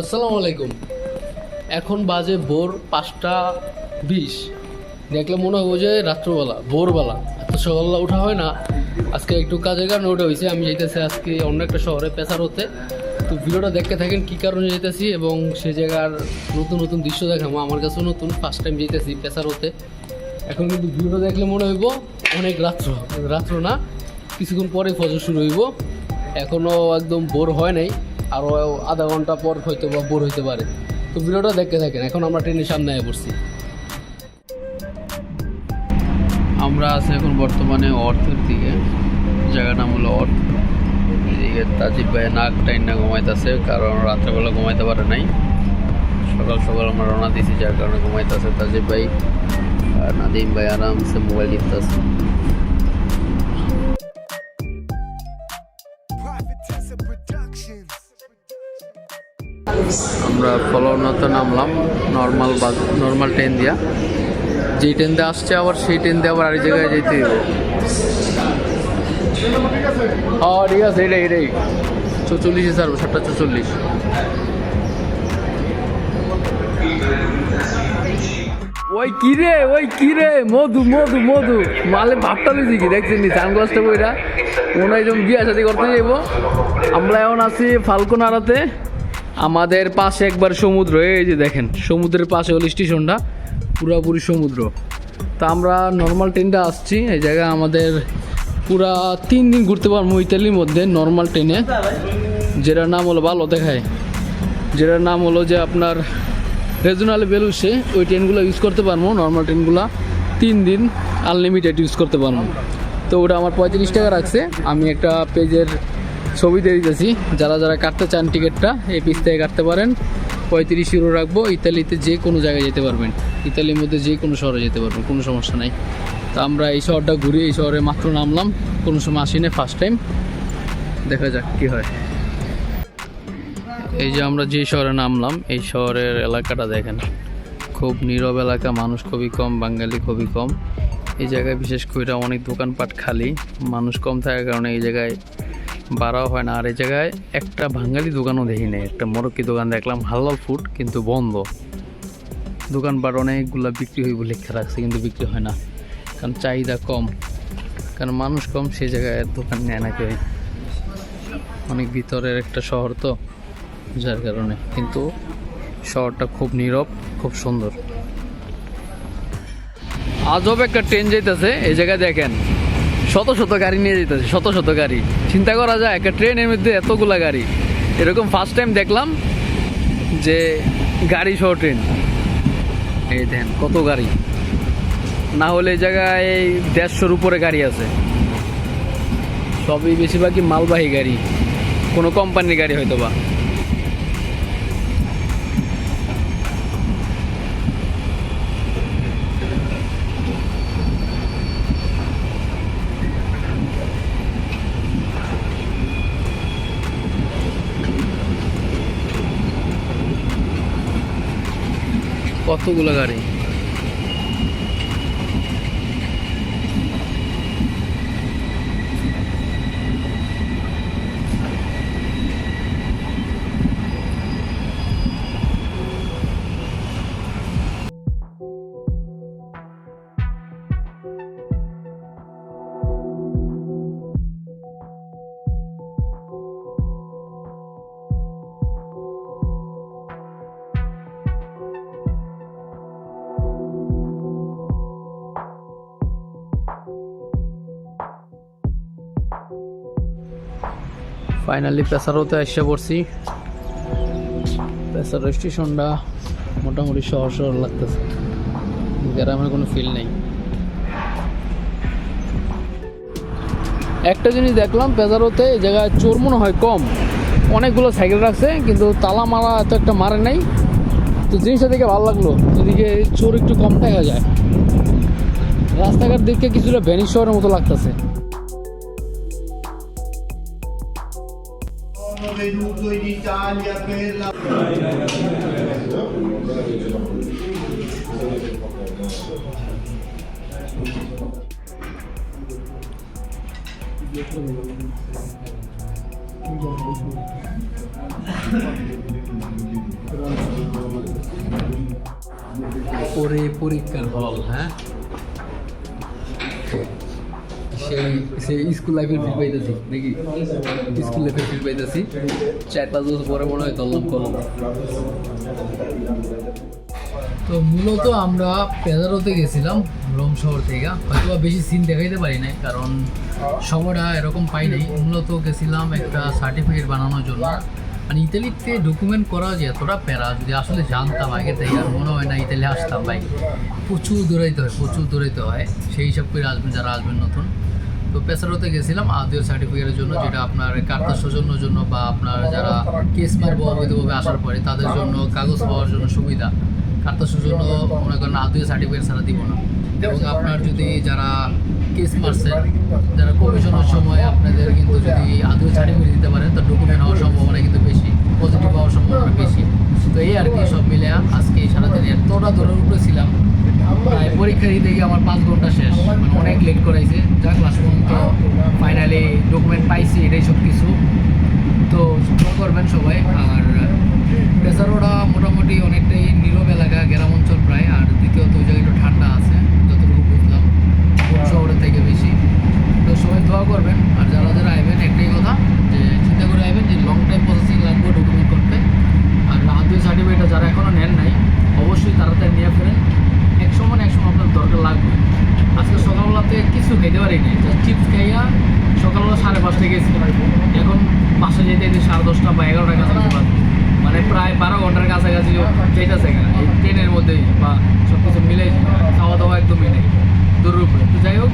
আসসালামু আলাইকুম। এখন বাজে ভোর পাঁচটা বিশ। দেখলে মনে হবে যে রাত্রবেলা, ভোরবেলা। এত সকালবেলা ওঠা হয় না। আজকে একটু কাজের কারণে ওঠা হয়েছে আমি যেতেছি আজকে অন্য একটা শহরে পেশার হতে তো ভিডিওটা দেখতে থাকেন কী কারণে যেতেছি এবং সে জায়গার নতুন নতুন দৃশ্য দেখাবো। আমার কাছেও নতুন ফার্স্ট টাইম যেতেছি পেশার হতে এখন কিন্তু ভিডিওটা দেখলে মনে হইব অনেক রাত্র। রাত্র না, কিছুক্ষণ পরে ফজর শুরু হইব। এখনও একদম বোর হয় নাই। আরও আধা ঘণ্টা পর হয়তো বা বোর হইতে পারে। তো ভিডিওটা দেখতে থাকেন এখন আমরা ট্রেনের সামনে আয় পড়ছি। আমরা আছি এখন বর্তমানে অর্থের দিকে। জায়গার নাম হলো অর্থ। এদিকে তাজিব ভাই নাক টাইনা ঘুমাইতেছে, কারণ রাত্রেবেলা ঘুমাইতে পারে নাই। সকাল সকাল আমরা রওনা দিয়েছি, যার কারণে ঘুমাইতেছে তাজিব ভাই আর নাদিম ভাই আরামসে মোবাইল টিপতেছে। আমরা ফলোনাতে নামলাম নর্মাল বাস নর্মাল ট্রেন দিয়া। যেই ট্রেন দিয়ে আসছে আবার সেই ট্রেন দিয়ে আবার আরেক জায়গায় যেতে হবে হ্যাঁ ঠিক আছে, এটাই এটাই। চৌচল্লিশে ছাড়বো, সাতটা চৌচল্লিশ। ওই কি রে, ওই কি রে? মধু মধু মধু। মালে ভাবটা লইছি কি, দেখছেন নি সানগ্লাসটা বইরা? মনে হয় বিয়া শাদি করতে যাইব। আমরা এখন আছি ফাল্কোনারাতে আমাদের পাশে একবার সমুদ্র, এই যে দেখেন, সমুদ্রের পাশে হলো স্টেশনটা, পুরাপুরি সমুদ্র। তা আমরা নর্মাল ট্রেনটা আসছি, এই জায়গায় আমাদের পুরা তিন দিন ঘুরতে পারব ইতালির মধ্যে নর্মাল ট্রেনে যেটার নাম হলো, ভালো দেখায়। যেটার নাম হলো যে আপনার রেজনাল বেলুসে ওই ট্রেনগুলো ইউজ করতে পারব নর্মাল ট্রেনগুলো তিন দিন আনলিমিটেড ইউজ করতে পারব। তো ওটা আমার পঁয়ত্রিশ টাকা রাখছে, আমি একটা পেজের ছবি দিয়ে দিতেছি। যারা যারা কাটতে চান টিকিটটা, এই পিস থেকে কাটতে পারেন। পঁয়ত্রিশ ইউরো রাখব। ইতালিতে যে কোনো জায়গায় যেতে পারবেন। ইতালির মধ্যে যে কোনো শহরে যেতে পারবেন, কোনো সমস্যা নাই। তো আমরা এই শহরটা ঘুরি এই শহরে মাত্র নামলাম। কোনো সময় আসি না ফার্স্ট টাইম দেখা যাক কী হয়। এই যে আমরা যে শহরে নামলাম, এই শহরের এলাকাটা দেখেন। খুব নীরব এলাকা, মানুষ খুবই কম, বাঙালি খুবই কম। এই জায়গায় বিশেষ করে অনেক দোকানপাট খালি। মানুষ কম থাকার কারণে এই জায়গায় বাড়াও হয় না। আর এই জায়গায় একটা বাঙালি দোকানও দেখি নাই একটা মরক্কি দোকান দেখলাম, হালাল ফুড কিন্তু বন্ধ। দোকান দোকানপাট অনেকগুলা বিক্রি হইব লেখা রাখছে, কিন্তু বিক্রি হয় না। কারণ চাহিদা কম। কারণ মানুষ কম, সেই জায়গায় দোকান নেয় না কেউ। অনেক ভিতরের একটা শহর তো, যার কারণে। কিন্তু শহরটা খুব নীরব, খুব সুন্দর। আজব একটা ট্রেন যাইতেছে, এই জায়গায় দেখেন। শত শত গাড়ি নিয়ে যেতেছে, শত শত গাড়ি। চিন্তা করা যায়, একটা ট্রেনের মধ্যে এতগুলা গাড়ি। এরকম ফার্স্ট টাইম দেখলাম যে গাড়ি সহ ট্রেন। এই দেন কত গাড়ি। না হলে এই জায়গায় দেড়শোর উপরে গাড়ি আছে। সবই বেশিরভাগই মালবাহী গাড়ি। কোনো কোম্পানির গাড়ি হয়তো বা কতগুলো গাড়ি? ফাইনালি পেসারোতে এসে পড়ছি। পেসারো স্টেশনটা মোটামুটি শহর শহর লাগতেছে। গ্রামের কোনো ফিল নেই। একটা জিনিস দেখলাম পেজারোতে জায়গায় চোর মনে হয় কম। অনেকগুলো সাইকেল রাখছে, কিন্তু তালা মারা এত একটা মারে নাই। তো জিনিসটা দেখে ভালো লাগল, এদিকে চোর একটু কম দেখা যায়। রাস্তাঘাট দেখে কিছুটা ভ্যানিশ শহরের মতো লাগতেছে। sono venuto in Italia per la... পরে পরীক্ষার হল হ্যাঁ সেই সেই স্কুল লাইফের ফিল পাইতেছি। নাকি স্কুল লাইফের ফিল পাইতেছি। চার পাঁচ বছর পরে মনে হয় তল্লাম কলম তো মূলত আমরা পেজারোতে গেছিলাম, রোম শহর থেকে। হয়তো বেশি সিন দেখাইতে পারি নাই, কারণ সময়টা এরকম পাই নাই। মূলত গেছিলাম একটা সার্টিফিকেট বানানোর জন্য। মানে ইতালিতে ডকুমেন্ট করা যে এতটা প্যারা, যদি আসলে জানতাম আগে থেকে আর মনে হয় না ইতালি আসতাম, ভাই। প্রচুর দৌড়াইতে হয়, প্রচুর দৌড়াইতে হয়। সেই হিসাব করে আসবেন যারা আসবেন নতুন। তো পেসারোতে গেছিলাম আদিও সার্টিফিকেটের জন্য, যেটা আপনার কার্তা সৌজন্যর জন্য বা আপনার যারা কেস মারবো অবৈধভাবে আসার পরে, তাদের জন্য কাগজ পাওয়ার জন্য সুবিধা। কার্তা সৌজন্য মনে করেন আদিও সার্টিফিকেট ছাড়া দিব না। এবং আপনার যদি যারা কেস মারছেন যারা কমিশনের সময় আপনাদের কিন্তু যদি আদিও সার্টিফিকেট দিতে পারেন, তো ডকুমেন্ট হওয়ার সম্ভাবনা কিন্তু বেশি পজিটিভ হওয়ার সম্ভাবনা বেশি। তো এই আর কি সব মিলে আজকে সারাদিন এতটা দৌড়ের উপরে ছিলাম, প্রায় পরীক্ষা দিতে গিয়ে আমার পাঁচ ঘণ্টা শেষ মানে অনেক লেট করাইছে। যা ক্লাস পর্যন্ত ফাইনালি ডকুমেন্ট পাইছি, এটাই সব কিছু। তো করবেন সবাই, আর পেসারোটা মোটামুটি অনেকটাই নীরব এলাকা, গ্রাম অঞ্চল প্রায় আর দ্বিতীয়ত ওই জায়গায় একটু ঠান্ডা আছে যতটুকু বুঝলাম কোন শহরের থেকে বেশি তো সবাই দোয়া করবেন। আর যারা যারা আইবেন, একটাই কথা, যে চিন্তা করে আইবেন যে লং টাইম প্রসেসিং লাগবে ডকুমেন্ট করতে। আর আদৌ সার্টিফিকেটটা যারা এখনও নেন নাই, অবশ্যই তাড়াতাড়ি নিয়ে ফেরেন। এক সময় এক সময় আপনার দরকার লাগবে। আজকে সকালবেলাতে কিছু খাইতে পারিনি চিপস খাইয়া সকালবেলা সাড়ে পাঁচটায় গেছি এখন বাসা যেতে যেতে সাড়ে দশটা বা এগারোটার কাছাকাছি মানে প্রায় বারো ঘণ্টার কাছাকাছি যেতেছে এই ট্রেনের মধ্যেই বা সব কিছু মিলে খাওয়া দাওয়া একদমই নেই। দূরের উপরে তো যাই হোক